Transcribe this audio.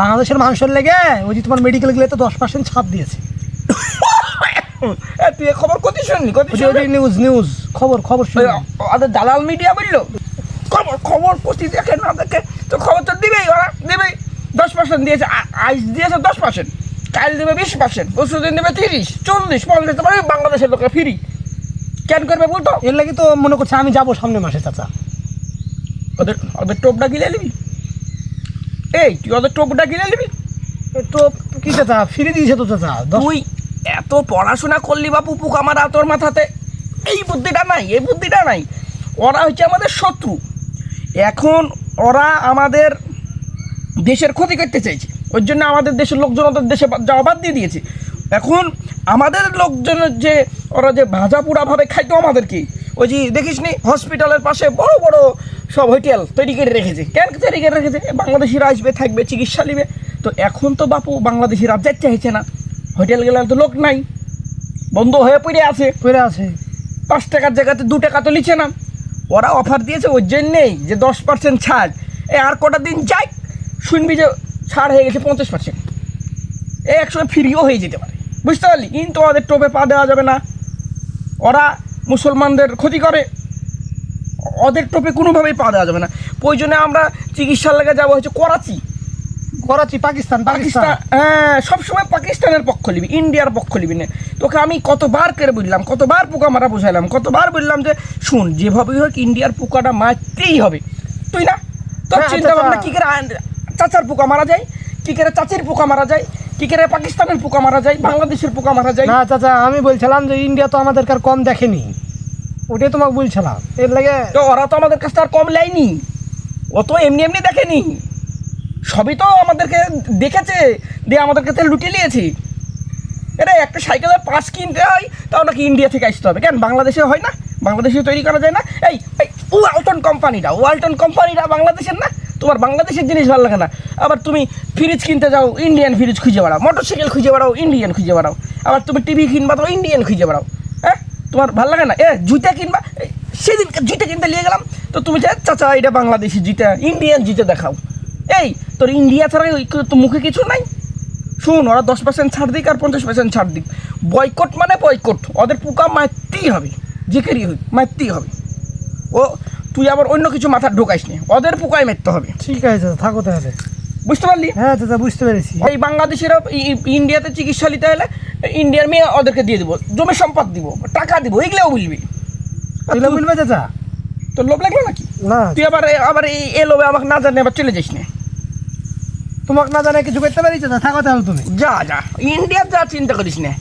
বাংলাদেশের মানুষের লেগে ওই যে তোমার মেডিকেল গেলে তো দশ পার্সেন্ট ছাপ দিয়েছে। তুই এ খবর কত শুনলি? কত নিউজ নিউজ খবর খবর ওই শুনলাম। ওদের দালাল মিডিয়া বলল খবর খবর প্রতি দেখে না দেখে তো খবর তো দিবেই ওরা দেবেই। দশ পার্সেন্ট দিয়েছে আজ দিয়েছে দশ পার্সেন্ট কাল দেবে বিশ পার্সেন্ট পরশু দিন দেবে তিরিশ চল্লিশ পঞ্চাশ মানে বাংলাদেশের লোকের ফ্রি কেন করবে বলতো? এর লাগে তো মনে করছে আমি যাব সামনে মাসে চাচা। ওদের ওদের টোপটা গিলে নিবি? এই তুই ওদের টোপটা কিনে নিবি? তো কি চাচা? ফিরে দিয়েছে তো চাচা তুই এত পড়াশোনা করলি বাপু পুক আমার তোর মাথাতে। এই বুদ্ধিটা নাই এই বুদ্ধিটা নাই। ওরা হচ্ছে আমাদের শত্রু। এখন ওরা আমাদের দেশের ক্ষতি করতে চাইছে। ওর জন্য আমাদের দেশের লোকজন ওদের দেশে যাওয়া বাদ দিয়ে দিয়েছে। এখন আমাদের লোকজনের যে ওরা যে ভাজা পোড়াভাবে খাইতো আমাদেরকে ওই যে দেখিস নি হসপিটালের পাশে বড় বড় সব হোটেল তৈরি করে রেখেছে। কেন তৈরি করে রেখেছে? বাংলাদেশিরা আসবে থাকবে চিকিৎসা নেবে। তো এখন তো বাপু বাংলাদেশিরা যেতে চাইছে না। হোটেল গেলে তো লোক নাই। বন্ধ হয়ে পড়ে আছে। পড়ে আছে। পাঁচ টাকার জায়গাতে দু টাকা তো লিছে না। ওরা অফার দিয়েছে ওর জন্যেই যে দশ পার্সেন্ট ছাড়। এ আর কটা দিন যাই শুনবি যে ছাড় হয়ে গেছে পঞ্চাশ পার্সেন্ট এ একসময় ফ্রিও হয়ে যেতে পারে। বুঝতে পারলি? কিন্তু ওদের টোপে পা দেওয়া যাবে না। ওরা মুসলমানদের ক্ষতি করে ওদের টোপে কোনোভাবেই পা দেওয়া যাবে না। প্রয়োজনে আমরা চিকিৎসার লেগে যাব হচ্ছে করাচি। করাচি পাকিস্তান পাকিস্তান। হ্যাঁ সবসময় পাকিস্তানের পক্ষ নিবি ইন্ডিয়ার পক্ষ নিবি না। তোকে আমি কতবার করে বললাম কতবার পোকা মারা বুঝাইলাম কতবার বললাম যে শুন যেভাবেই হোক ইন্ডিয়ার পোকাটা মারতেই হবে। তুই না? তোর হ্যাঁ, চিন্তা ভাবনা কী করে চাচার পোকা মারা যায় কী করে চাচির পোকা মারা যায়? কি করে পাকিস্তানের পোকা মারা যায় বাংলাদেশের পোকা মারা যায়। না চাচা আমি বলছিলাম যে ইন্ডিয়া তো আমাদেরকে আর কম দেখেনি। ওটাই তোমাকে বলছিলাম। এর লাগে তো ওরা তো আমাদের কাছে আর কম লাইনি ও তো এমনি এমনি দেখেনি। সবই তো আমাদেরকে দেখেছে দিয়ে আমাদের কাছে লুটিয়ে নিয়েছে। এটা একটা সাইকেলের পাঁচ কিনতে হয় তাও নাকি ইন্ডিয়া থেকে আসতে হবে। কেন বাংলাদেশে হয় না? বাংলাদেশে তৈরি করা যায় না? এই এই ওয়ালটন কোম্পানিটা ওয়ালটন কোম্পানিটা বাংলাদেশের না? তোমার বাংলাদেশের জিনিস ভালো লাগে না। আবার তুমি ফ্রিজ কিনতে যাও ইন্ডিয়ান ফ্রিজ খুঁজে বেড়াও মোটরসাইকেল খুঁজে বেড়াও ইন্ডিয়ান খুঁজে বেড়াও। আবার তুমি টিভি কিনবা তো ইন্ডিয়ান খুঁজে বেড়াও। হ্যাঁ? তোমার ভালো লাগে না? এ, জুতা কিনবা সেদিন জুতা কিনতে নিয়ে গেলাম, তো তুমি যে, চাচা, এটা বাংলাদেশি জুতা ইন্ডিয়ান জুতা দেখাও। এই, তোর ইন্ডিয়া ছাড়া তো মুখে কিছু নাই? শুন, ওরা দশ পার্সেন্ট ছাড় দিক আর পঞ্চাশ পার্সেন্ট ছাড় দিক। বয়কট মানে বয়কট ওদের পোকা মারতেই হবে। যে কেরি হোক, মারতেই হবে। ও তুই আবার অন্য কিছু মাথা ঢোকাইস নি। ওদের পোকায় মারতে হবে। ঠিক আছে চাচা থাকো তাহলে। বুঝতে পারলি? হ্যাঁ চাচা বুঝতে পেরেছি। এই বাংলাদেশেরা ইন্ডিয়াতে চিকিৎসা নিতে হলে ইন্ডিয়ার মেয়ে ওদেরকে দিয়ে দেবো। জমি সম্পদ দিব টাকা দিব এগুলোও বলবি আর এগুলো বলবে চাচা? তোর লোভ লাগল নাকি? না। তুই আবার আবার এই এ লোভে আমাকে না জানে আবার চলে যাস না। তোমাকে না জানে কিছু করতে পারি চাচা? থাকো তাহলে তুমি। যা যা। ইন্ডিয়ার যা চিন্তা করিস না।